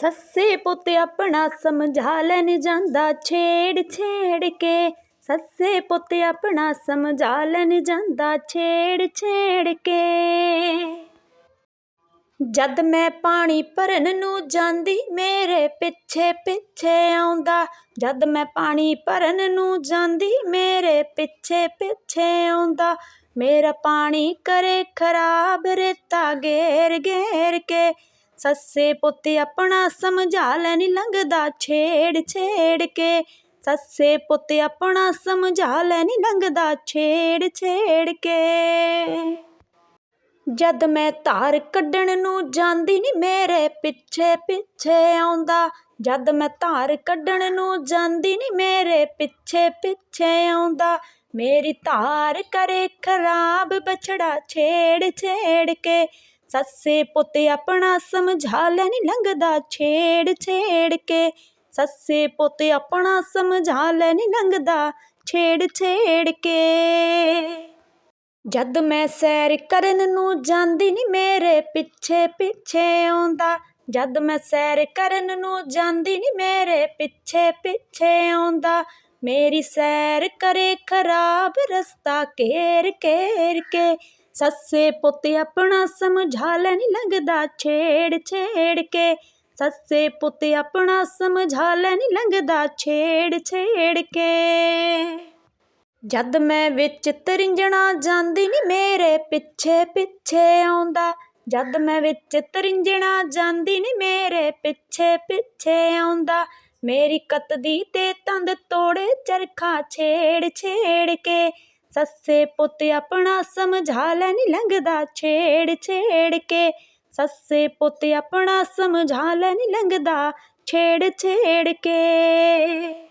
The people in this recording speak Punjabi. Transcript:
ਸੱਸੇ ਪੁੱਤ ਆਪਣਾ ਸਮਝਾ ਲੈਣ ਜਾਂਦਾ ਛੇੜ ਛੇੜ ਕੇ। ਸੱਸੇ ਪੁੱਤ ਆਪਣਾ ਸਮਝਾ ਲੈਣ ਜਾਂਦਾ ਛੇੜ ਛੇੜ ਕੇ। ਜਦ ਮੈਂ ਪਾਣੀ ਭਰਨ ਨੂੰ ਜਾਂਦੀ, ਮੇਰੇ ਪਿੱਛੇ ਪਿੱਛੇ ਆਉਂਦਾ। ਜਦ ਮੈਂ ਪਾਣੀ ਭਰਨ ਨੂੰ ਜਾਂਦੀ, ਮੇਰੇ ਪਿੱਛੇ ਪਿੱਛੇ ਆਉਂਦਾ। ਮੇਰਾ ਪਾਣੀ ਕਰੇ ਖਰਾਬ ਰੇਤਾ ਗੇਰ ਗੇਰ ਕੇ। ਸੱਸੇ ਪੁੱਤ ਆਪਣਾ ਸਮਝਾ ਲੈ ਨੀ ਲੰਘਦਾ ਛੇੜ ਛੇੜ ਕੇ। ਸੱਸੇ ਪੁੱਤ ਆਪਣਾ ਸਮਝਾ ਲੈ ਨੀ ਲੰਘਦਾ ਛੇੜ ਛੇੜ ਕੇ। ਜਦ ਮੈਂ ਧਾਰ ਕੱਢਣ ਨੂੰ ਜਾਂਦੀ ਨੀ ਮੇਰੇ ਪਿੱਛੇ ਪਿੱਛੇ ਆਉਂਦਾ। ਜਦ ਮੈਂ ਧਾਰ ਕੱਢਣ ਨੂੰ ਜਾਂਦੀ ਨੀ ਮੇਰੇ ਪਿੱਛੇ ਪਿੱਛੇ ਆਉਂਦਾ। ਮੇਰੀ ਧਾਰ ਕਰੇ ਖਰਾਬ ਬਛੜਾ ਛੇੜ ਛੇੜ ਕੇ। ਸੱਸੇ ਪੁੱਤ ਆਪਣਾ ਸਮਝਾ ਲੈ ਨੀ ਲੰਘਦਾ ਛੇੜ ਛੇੜ ਕੇ। ਸੱਸੇ ਪੋਤੇ ਆਪਣਾ ਸਮਝਾ ਲੈ ਨੀ ਲੰਘਦਾ ਛੇੜ ਛੇੜ ਕੇ। ਜਦ ਮੈਂ ਸੈਰ ਕਰਨ ਨੂੰ ਜਾਂਦੀ ਨੀ ਮੇਰੇ ਪਿੱਛੇ ਪਿੱਛੇ ਆਉਂਦਾ। ਜਦ ਮੈਂ ਸੈਰ ਕਰਨ ਨੂੰ ਜਾਂਦੀ ਨੀ ਮੇਰੇ ਪਿੱਛੇ ਪਿੱਛੇ ਆਉਂਦਾ। ਮੇਰੀ ਸੈਰ ਕਰੇ ਖਰਾਬ ਰਸਤਾ ਘੇਰ ਘੇਰ ਕੇ। ਸੱਸੇ ਪੁੱਤ ਆਪਣਾ ਸਮਝਾ ਲੈ ਨੀ ਲੰਘਦਾ ਛੇੜ ਛੇੜ ਕੇ। ਸੱਸੇ ਪੁੱਤ ਆਪਣਾ ਸਮਝਾ ਲੈ ਨੀ ਲੰਘਦਾ ਛੇੜ ਛੇੜ ਕੇ। ਜਦ ਮੈਂ ਵਿੱਚ ਤਰਿੰਜਣਾ ਜਾਂਦੀ ਨੀ ਮੇਰੇ ਪਿੱਛੇ ਪਿੱਛੇ ਆਉਂਦਾ। ਜਦ ਮੈਂ ਵਿੱਚ ਤਰਿੰਜਣਾ ਜਾਂਦੀ ਨੀ ਮੇਰੇ ਪਿੱਛੇ ਪਿੱਛੇ ਆਉਂਦਾ। ਮੇਰੀ ਕੱਤਦੀ ਤੇ ਤੰਦ ਤੋੜੇ ਚਰਖਾ ਛੇੜ ਛੇੜ ਕੇ। ਸੱਸੇ ਪੁੱਤ ਆਪਣਾ ਸਮਝਾ ਲੈ ਨੀ ਲੰਘਦਾ ਛੇੜ ਛੇੜ ਕੇ। ਸੱਸੇ ਪੁੱਤ ਆਪਣਾ ਸਮਝਾ ਲੈ ਨੀ ਲੰਘਦਾ ਛੇੜ ਛੇੜ ਕੇ।